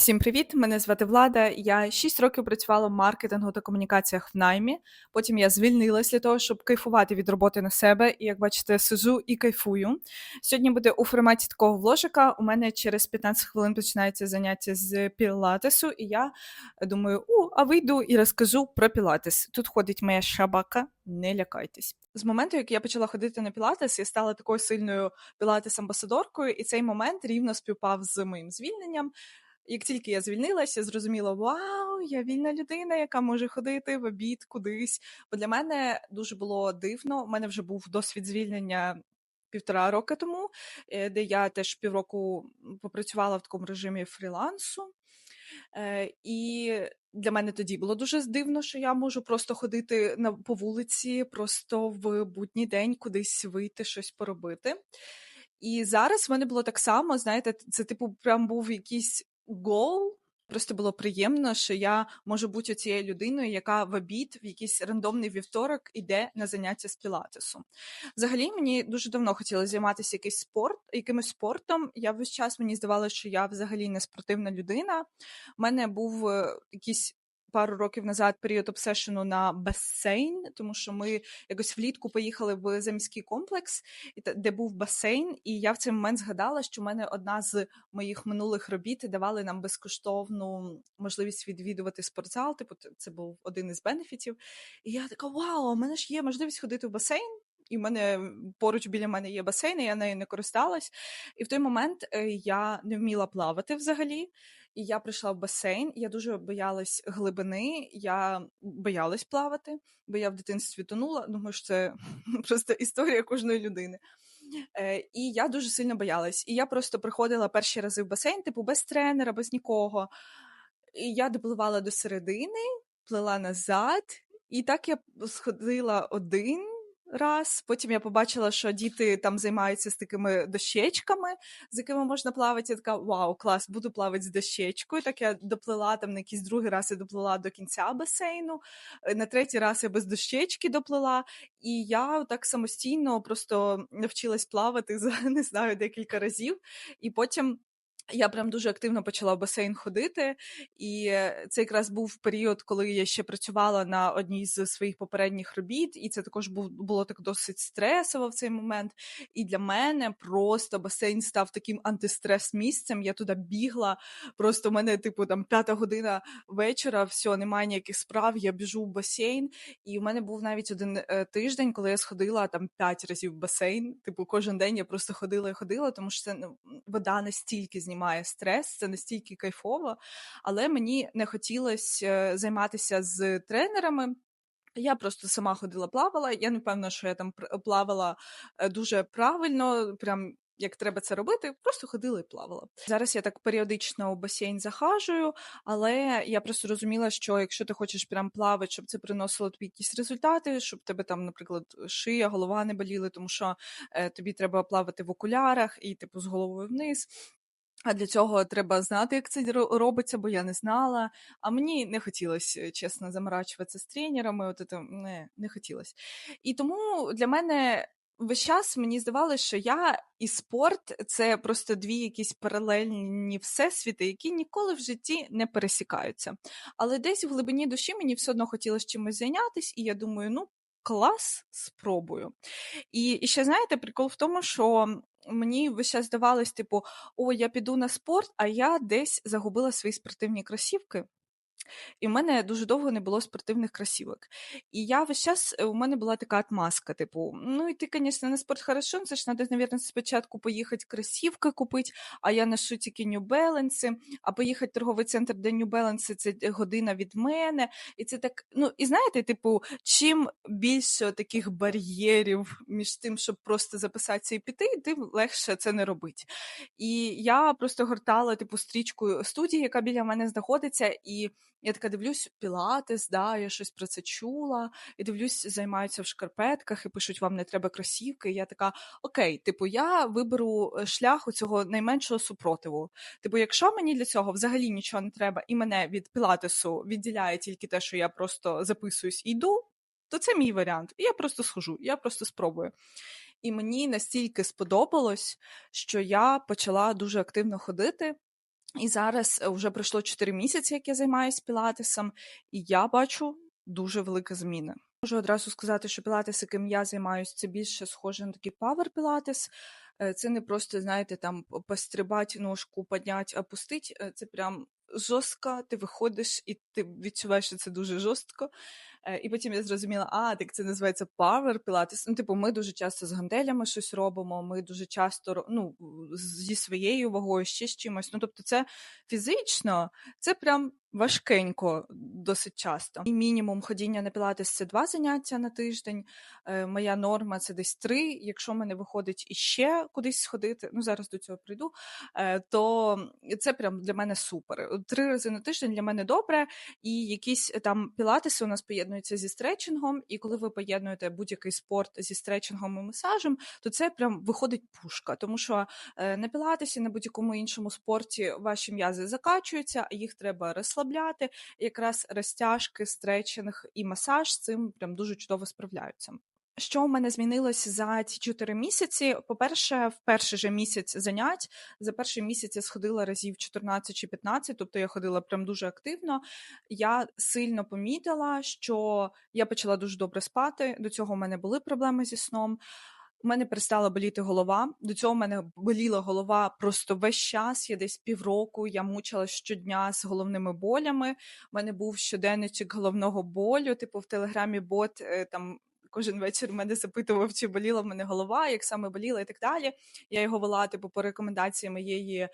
Всім привіт! Мене звати Влада. Я 6 років працювала в маркетингу та комунікаціях в наймі. Потім я звільнилась для того, щоб кайфувати від роботи на себе. І як бачите, сижу і кайфую. Сьогодні буде у форматі такого вложика. У мене через 15 хвилин починається заняття з пілатесу, і я думаю, у, а вийду і розкажу про пілатес. Тут ходить моя шабака, не лякайтесь. З моменту, як я почала ходити на пілатес, я стала такою сильною пілатес-амбасадоркою, і цей момент рівно співпав з моїм звільненням. Як тільки я звільнилася, зрозуміла, вау, я вільна людина, яка може ходити в обід кудись. Бо для мене дуже було дивно. У мене вже був досвід звільнення півтора роки тому, е, де я теж півроку попрацювала в такому режимі фрілансу. Е, і для мене тоді було дуже дивно, що я можу просто ходити на по вулиці, просто в будній день кудись вийти, щось поробити. І зараз в мене було так само, знаєте, це типу прям був якийсь гол. Просто було приємно, що я можу бути цією людиною, яка в обід в якийсь рандомний вівторок іде на заняття з пілатесу. Взагалі, мені дуже давно хотілося займатися якийсь спорт, якимось спортом. Я весь час мені здавалося, що я взагалі не спортивна людина. У мене був е, якийсь пару років назад період обсешену на басейн, тому що ми якось влітку поїхали в заміський комплекс, де був басейн, і я в цей момент згадала, що в мене одна з моїх минулих робіт давали нам безкоштовну можливість відвідувати спортзал. Типу, це був один із бенефітів. І я така: Вау, у мене ж є можливість ходити в басейн. І в мене поруч біля мене є басейн, і я нею не користалась. І в той момент е, я не вміла плавати взагалі. І я прийшла в басейн. Я дуже боялась глибини, я боялась плавати, бо я в дитинстві тонула. Думаю, що це просто історія кожної людини. Е, І я дуже сильно боялась. І я просто приходила перші рази в басейн, типу без тренера, без нікого. І я допливала до середини, плила назад, і так я сходила один раз. Потім я побачила, що діти там займаються з такими дощечками, з якими можна плавати. Я така вау, клас, буду плавати з дощечкою. Так я доплила там на якийсь другий раз я доплила до кінця басейну. Е, на третій раз я без дощечки доплила, і я так самостійно просто навчилась плавати за не знаю декілька разів. І потім. Я прям дуже активно почала в басейн ходити, і це якраз був період, коли я ще працювала на одній з своїх попередніх робіт, і це також був було так досить стресово в цей момент. І для мене просто басейн став таким антистрес місцем. Я туди бігла. Просто в мене, типу, там п'ята година вечора, все, немає ніяких справ. Я біжу в басейн. І в мене був навіть один е, тиждень, коли я сходила там п'ять разів в басейн. Типу, кожен день я просто ходила і ходила, тому що це ну, вода настільки знімає знімає стрес, це настільки кайфово, але мені не хотілося е, займатися з тренерами. Я просто сама ходила, плавала. Я не впевнена, що я там плавала е, дуже правильно, прям як треба це робити, просто ходила і плавала. Зараз я так періодично у басейн захажую, але я просто розуміла, що якщо ти хочеш прям плавати, щоб це приносило тобі якісь результати, щоб тебе там, наприклад, шия, голова не боліли, тому що е, тобі треба плавати в окулярах і типу з головою вниз. А для цього треба знати, як це робиться, бо я не знала. А мені не хотілося, чесно, заморачуватися з тренерами. От це не, не хотілося. І тому для мене весь час мені здавалося, що я і спорт це просто дві якісь паралельні всесвіти, які ніколи в житті не пересікаються. Але десь в глибині душі мені все одно хотілося чимось зайнятися, і я думаю, ну. Клас, спробую. І і ще знаєте, прикол в тому, що мені весь час здавалось, типу, о, я піду на спорт, а я десь загубила свої спортивні кросівки. І в мене дуже довго не було спортивних кросівок. І я весь час у мене була така отмазка, типу, ну і ти, звісно, на спорт хорошо, це ж треба, мабуть, спочатку поїхати кросівки купити, а я ношу тільки New Balance, а поїхати в торговий центр, де New Balance, це година від мене. І це так, ну, і знаєте, типу, чим більше таких бар'єрів між тим, щоб просто записатися і піти, тим легше це не робити. І я просто гортала, типу, стрічку студії, яка біля мене знаходиться, і я така дивлюсь, пілатес, да, я щось про це чула, і дивлюсь, займаються в шкарпетках і пишуть, вам не треба кросівки. І я така, окей, типу, я виберу е, шлях у цього найменшого супротиву. Типу, якщо мені для цього взагалі нічого не треба, і мене від пілатесу відділяє тільки те, що я просто записуюсь і йду, то це мій варіант. І я просто схожу, я просто спробую. І мені настільки сподобалось, що я почала дуже активно ходити. І зараз, вже пройшло 4 місяці, як я займаюсь пілатесом, і я бачу дуже великі зміни. Можу одразу сказати, що пілатес, яким я займаюсь, це більше схоже на такий павер пілатес. Це не просто, знаєте, там п- пострибать ножку, підняти, опустить. Е, Це прям жорстко, ти виходиш і ти відчуваєш, що це дуже жорстко. Е, І потім я зрозуміла, а так це називається Power Pilates. Ну, типу, ми дуже часто з гантелями щось робимо. Ми дуже часто ну, зі своєю вагою, ще з чимось. Ну, тобто, це фізично, це прям важкенько досить часто. І мінімум ходіння на пілатес це два заняття на тиждень. Е, Моя норма це десь три. Якщо мене виходить іще кудись сходити, ну зараз до цього прийду, е, то це прям для мене супер. Три рази на тиждень для мене добре. І якісь там пілатеси у нас поєднуються зі стретчингом, і коли ви поєднуєте будь-який спорт зі стретчингом і масажем, то це прям виходить пушка. Тому що е, на пілатесі, на будь-якому іншому спорті ваші м'язи закачуються, їх треба розслабляти. Якраз розтяжки, стретчинг і масаж з цим прям дуже чудово справляються. Що в мене змінилось за ці 4 місяці? По-перше, в перший же місяць занять. За перший місяць я сходила разів 14 чи 15, тобто я ходила прям дуже активно. Я сильно помітила, що я почала дуже добре спати. До цього в мене були проблеми зі сном. У мене перестала боліти голова. До цього в мене боліла голова просто весь час. Я десь півроку. Я мучилась щодня з головними болями. У мене був щоденничок головного болю. Типу в телеграмі бот е, там. Кожен вечір мене запитував, чи боліла в мене голова, як саме боліла і так далі. Я його вела типу по рекомендації моєї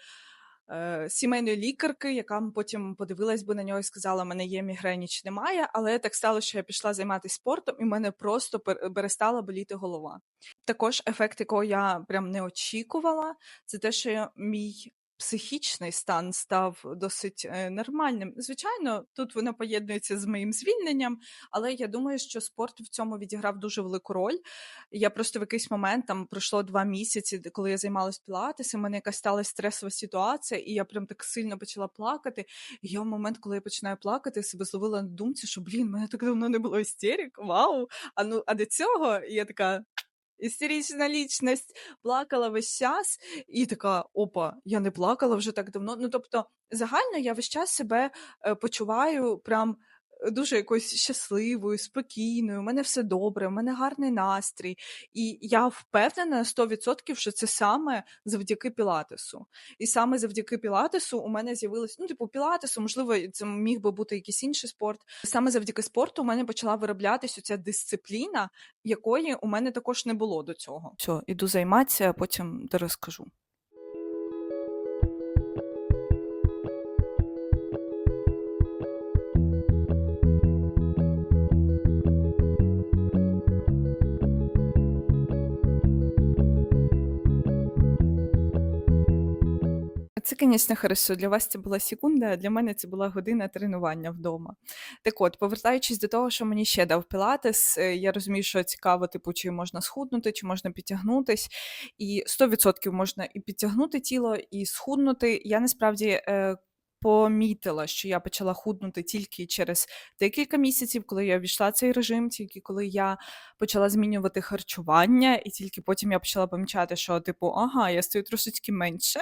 е, сімейної лікарки, яка потім подивилась би на нього і сказала, мене є мігрені чи немає. Але так стало, що я пішла займатися спортом, і в мене просто пер- перестала боліти голова. Також ефект, якого я прям не очікувала, це те, що мій психічний стан став досить е, нормальним. Звичайно, тут воно поєднується з моїм звільненням, але я думаю, що спорт в цьому відіграв дуже велику роль. Я просто в якийсь момент там пройшло два місяці, коли я займалась пілатесом, у мене якась сталася стресова ситуація, і я прям так сильно почала плакати. І я в момент, коли я починаю плакати, себе зловила на думці, що блін, мене так давно не було істерик. Вау! А ну а до цього я така. Істерична лічність плакала весь час, і така: опа, я не плакала вже так давно. Ну тобто, загально я весь час себе е, почуваю прям дуже якоюсь щасливою, спокійною. У мене все добре, у мене гарний настрій. І я впевнена на 100%, що це саме завдяки пілатесу. І саме завдяки пілатесу у мене з'явилось, ну, типу, пілатесу, можливо, це міг би бути якийсь інший спорт. Саме завдяки спорту у мене почала вироблятися ця дисципліна, якої у мене також не було до цього. Все, іду займатися, а потім розкажу. Це, звісно, хорошо. Для вас це була секунда, а для мене це була година тренування вдома. Так от, повертаючись до того, що мені ще дав пілатес, е, я розумію, що цікаво, типу, чи можна схуднути, чи можна підтягнутись. І 100% можна і підтягнути тіло, і схуднути. Я насправді. е, Помітила, що я почала худнути тільки через декілька місяців, коли я ввійшла в цей режим, тільки коли я почала змінювати харчування, і тільки потім я почала помічати, що типу, ага, я стою трошечки менше.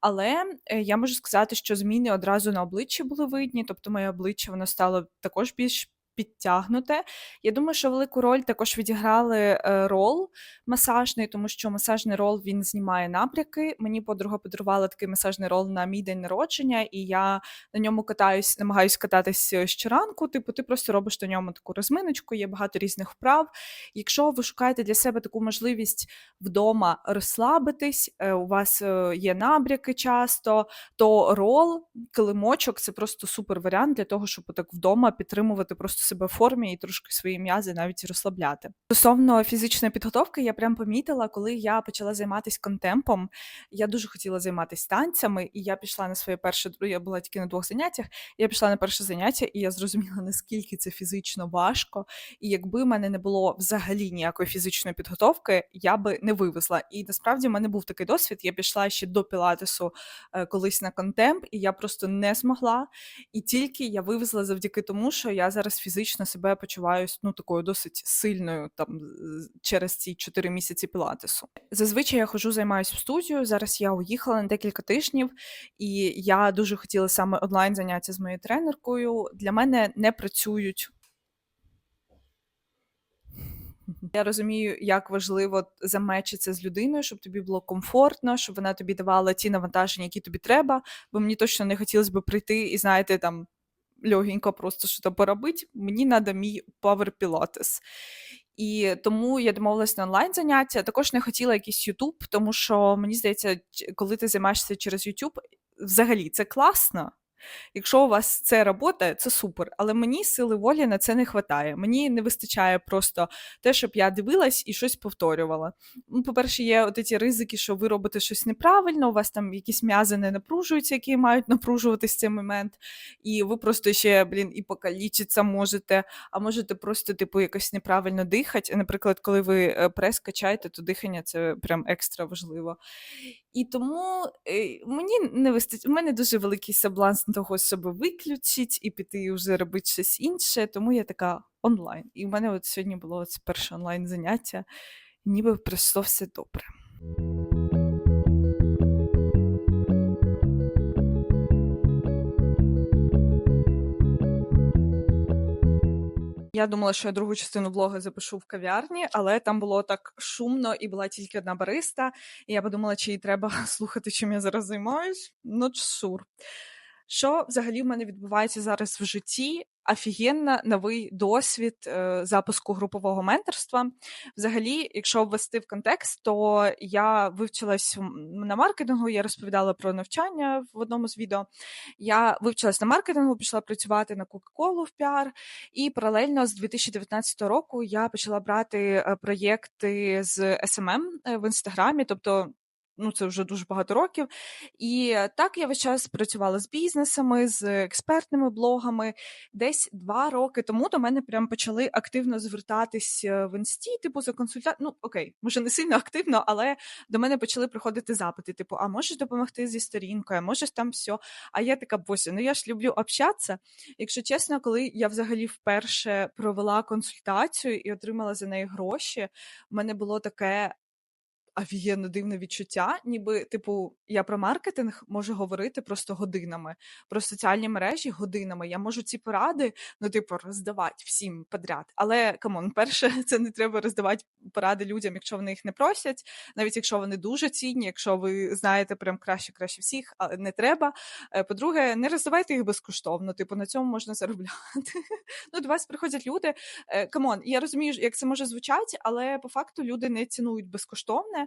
Але е, я можу сказати, що зміни одразу на обличчі були видні, тобто моє обличчя воно стало також більш підтягнуте. Я думаю, що велику роль також відіграли е, рол масажний, тому що масажний рол він знімає набряки. Мені подруга подарувала такий масажний рол на мій день народження, і я на ньому катаюсь, намагаюсь кататись е, щоранку. Типу, ти просто робиш на ньому таку розминочку, є багато різних вправ. Якщо ви шукаєте для себе таку можливість вдома розслабитись, е, у вас є набряки часто, то рол, килимочок це просто супер варіант для того, щоб так вдома підтримувати просто себе в формі і трошки свої м'язи навіть розслабляти. Стосовно фізичної підготовки, я прям помітила, коли я почала займатися контемпом. Я дуже хотіла займатися танцями, і я пішла на своє перше я була тільки на двох заняттях. Я пішла на перше заняття, і я зрозуміла, наскільки це фізично важко. І якби в мене не було взагалі ніякої фізичної підготовки, я би не вивезла. І насправді в мене був такий досвід. Я пішла ще до пілатесу е, колись на контемп, і я просто не змогла. І тільки я вивезла завдяки тому, що я зараз фізично себе почуваю ну, такою досить сильною там через ці 4 місяці пілатесу. Зазвичай я ходжу, займаюся в студію. Зараз я уїхала на декілька тижнів, і я дуже хотіла саме онлайн заняття з моєю тренеркою. Для мене не працюють я розумію, як важливо замечитися з людиною, щоб тобі було комфортно, щоб вона тобі давала ті навантаження, які тобі треба. Бо мені точно не хотілося б прийти і, знаєте, там легенько просто щось поробити. Мені треба мій Power Pilates. І тому я домовилась на онлайн заняття. Також не хотіла якийсь YouTube, тому що мені здається, коли ти займаєшся через YouTube, взагалі це класно. Якщо у вас це робота, це супер. Але мені сили волі на це не вистачає. Мені не вистачає просто те, щоб я дивилась і щось повторювала. Ну, По-перше, є от ці ризики, що ви робите щось неправильно, у вас там якісь м'язи не напружуються, які мають напружуватись в цей момент, і ви просто ще, блін, і покалічитися можете, а можете просто, типу, якось неправильно дихати. Наприклад, коли ви е, прес качаєте, то дихання це прям екстра важливо. І тому е, мені не вистачить, у мене дуже великий сабланс того, щоб виключити і піти вже робити щось інше, тому я така онлайн. І в мене от сьогодні було це перше онлайн заняття, ніби пройшло все добре. Я думала, що я другу частину влога запишу в кав'ярні, але там було так шумно і була тільки одна бариста. І я подумала, чи їй треба слухати, чим я зараз займаюсь. Ну, шур. Що взагалі в мене відбувається зараз в житті? Офігенно новий досвід е, запуску групового менторства. Взагалі, якщо ввести в контекст, то я вивчилась на маркетингу, я розповідала про навчання в одному з відео. Я вивчилась на маркетингу, пішла працювати на Кока-Колу в піар, і паралельно з 2019 року я почала брати е, проєкти з SMM е, в інстаграмі, тобто ну це вже дуже багато років. І так я весь час працювала з бізнесами, з експертними блогами. Десь два роки тому до мене прям почали активно звертатись е, в інсті, типу за консультацією. Ну окей, може не сильно активно, але до мене почали приходити запити: типу, а можеш допомогти зі сторінкою, а можеш там все. А я така, боже, ну я ж люблю общатися. Якщо чесно, коли я взагалі вперше провела консультацію і отримала за неї гроші, в мене було таке офігенно дивне відчуття, ніби, типу, я про маркетинг можу говорити просто годинами, про соціальні мережі годинами. Я можу ці поради, ну, типу, роздавати всім подряд. Але камон, перше, це не треба роздавати поради людям, якщо вони їх не просять, навіть якщо вони дуже цінні, якщо ви знаєте прям краще, краще всіх, але не треба. Е, по-друге, не роздавайте їх безкоштовно, типу, на цьому можна заробляти. Ну, до вас приходять люди. Е, камон, я розумію, як це може звучати, але по факту люди не цінують безкоштовне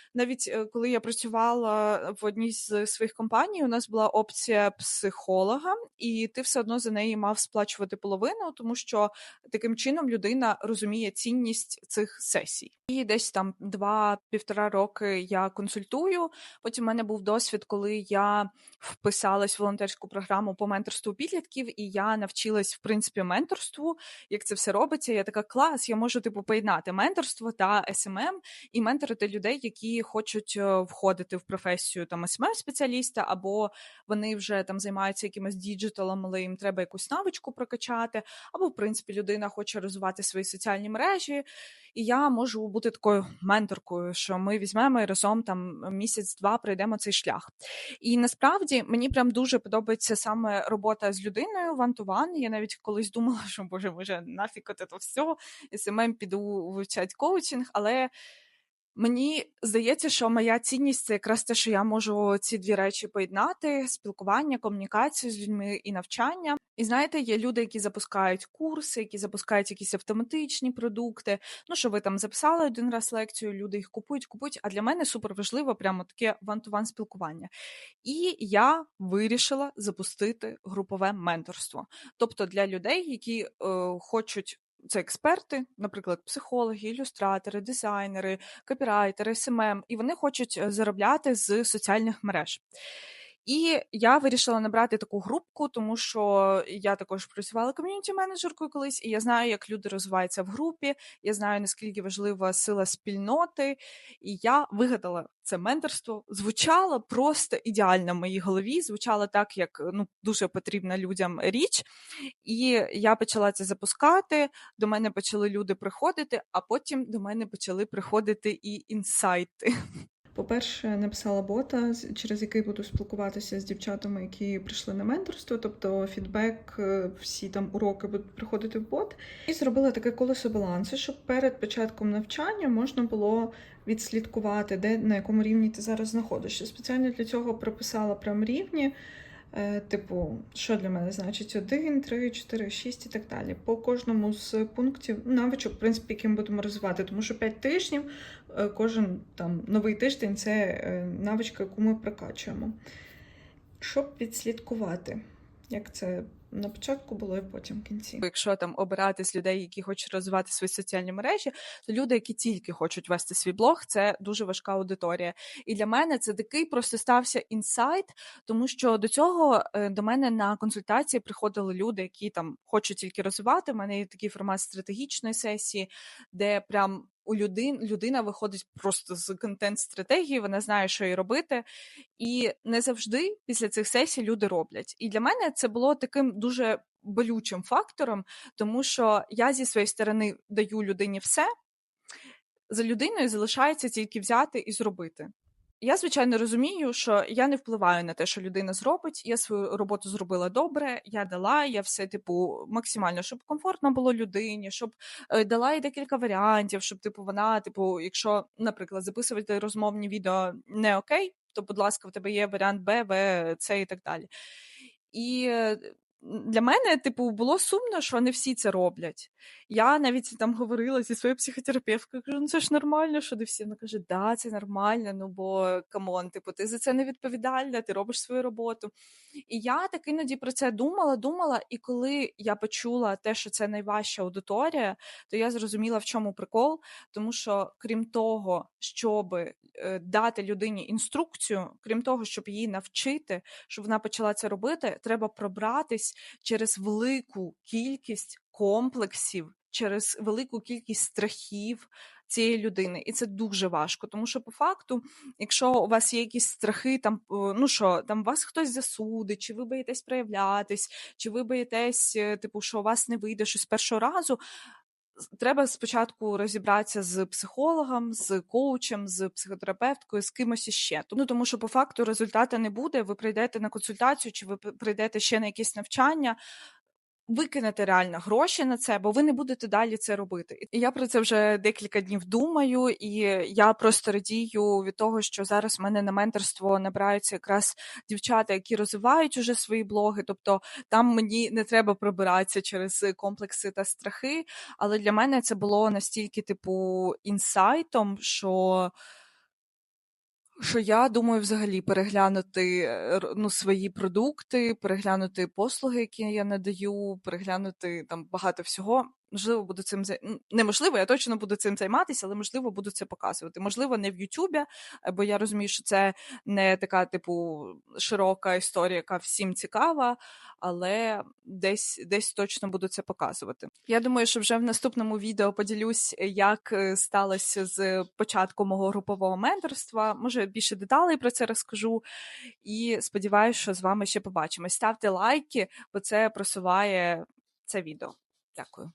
навіть е, коли я працювала в одній з своїх компаній, у нас була опція психолога, і ти все одно за неї мав сплачувати половину, тому що таким чином людина розуміє цінність цих сесій. І десь там два-півтора роки я консультую. Потім в мене був досвід, коли я вписалась в волонтерську програму по менторству підлітків, і я навчилась в принципі менторству. Як це все робиться? Я така клас, я можу типу поєднати менторство та СММ і менторити людей, які хочуть е, входити в професію там смм спеціаліста, або вони вже там займаються якимось діджиталом, але їм треба якусь навичку прокачати, або в принципі людина хоче розвивати свої соціальні мережі. І я можу бути такою менторкою, що ми візьмемо і разом там місяць-два пройдемо цей шлях. І насправді мені прям дуже подобається саме робота з людиною one-to-one. Я навіть колись думала, що боже, може нафіг от це все, СММ піду вивчати коучинг, але Мені здається, що моя цінність це якраз те, що я можу ці дві речі поєднати: спілкування, комунікацію з людьми і навчання. І знаєте, є люди, які запускають курси, які запускають якісь автоматичні продукти. Ну що ви там записали один раз лекцію, люди їх купують, купують. А для мене супер важливо прямо таке ван-ту-ван спілкування. І я вирішила запустити групове менторство, тобто для людей, які е, хочуть це експерти, наприклад, психологи, ілюстратори, дизайнери, копірайтери, СММ, і вони хочуть е, заробляти з соціальних мереж. І я вирішила набрати таку групку, тому що я також працювала ком'юніті-менеджеркою колись, і я знаю, як люди розвиваються в групі. Я знаю, наскільки важлива сила спільноти, і я вигадала це менторство. Звучало просто ідеально в моїй голові. Звучало так, як ну дуже потрібна людям річ. І я почала це запускати. До мене почали люди приходити, а потім до мене почали приходити і інсайти. По-перше, написала бота, через який буду спілкуватися з дівчатами, які прийшли на менторство, тобто фідбек, е, всі там уроки будуть приходити в бот. І зробила таке колесо балансу, щоб перед початком навчання можна було відслідкувати, де на якому рівні ти зараз знаходишся. Спеціально для цього прописала прям рівні. Е, Типу, що для мене значить 1, 3, 4, 6 і так далі. По кожному з пунктів навичок, в принципі, яким будемо розвивати, тому що 5 тижнів Е, кожен там новий тиждень це е, навичка, яку ми прокачуємо. Щоб відслідкувати, як це на початку було і потім в кінці. Якщо там обирати з людей, які хочуть розвивати свої соціальні мережі, то люди, які тільки хочуть вести свій блог, це дуже важка аудиторія. І для мене це такий просто стався інсайт, тому що до цього е, до мене на консультації приходили люди, які там хочуть тільки розвивати. У мене є такий формат стратегічної сесії, де прям у людин людина виходить просто з контент-стратегії, вона знає, що їй робити, і не завжди після цих сесій люди роблять. І для мене це було таким дуже болючим фактором, тому що я зі своєї сторони даю людині все, за людиною залишається тільки взяти і зробити. Я, звичайно, розумію, що я не впливаю на те, що людина зробить. Я свою роботу зробила добре, я дала, я все, типу, максимально, щоб комфортно було людині, щоб е, дала їй декілька варіантів, щоб, типу, вона, типу, якщо, наприклад, записувати розмовні відео не окей, то, будь ласка, в тебе є варіант Б, В, С і так далі. І е, для мене, типу, було сумно, що не всі це роблять. Я навіть там говорила зі своєю психотерапевткою, кажу, ну це ж нормально, що не всі. Вона каже, да, це нормально, ну бо камон, типу, ти за це не відповідальна, ти робиш свою роботу. І я так іноді про це думала, думала, і коли я почула те, що це найважча аудиторія, то я зрозуміла, в чому прикол, тому що крім того, щоб дати людині інструкцію, крім того, щоб її навчити, щоб вона почала це робити, треба пробратись через велику кількість комплексів, через велику кількість страхів цієї людини, і це дуже важко. Тому що, по факту, якщо у вас є якісь страхи, там ну що там вас хтось засудить, чи ви боїтесь проявлятись, чи ви боїтесь, е, типу, що у вас не вийде щось першого разу. Треба спочатку розібратися з психологом, з коучем, з психотерапевткою, з кимось іще. Ну тому що по факту результату не буде. Ви прийдете на консультацію, чи ви прийдете ще на якісь навчання викинете реально гроші на це, бо ви не будете далі це робити. І я про це вже декілька днів думаю, і я просто радію від того, що зараз в мене на менторство набираються якраз дівчата, які розвивають уже свої блоги. Тобто там мені не треба пробиратися через комплекси та страхи. Але для мене це було настільки, типу, інсайтом, що що я думаю взагалі переглянути е, ну, свої продукти, переглянути послуги, які я надаю, переглянути там багато всього можливо, буду цим неможливо, я точно буду цим займатися, але можливо буду це показувати. Можливо, не в Ютубі, е, бо я розумію, що це не така, типу, широка історія, яка всім цікава, але десь десь точно буду це показувати. Я думаю, що вже в наступному відео поділюсь, як е, сталося з початку мого групового менторства. Може, більше деталей про це розкажу. І сподіваюся, що з вами ще побачимось. Ставте лайки, бо це просуває це відео. Дякую.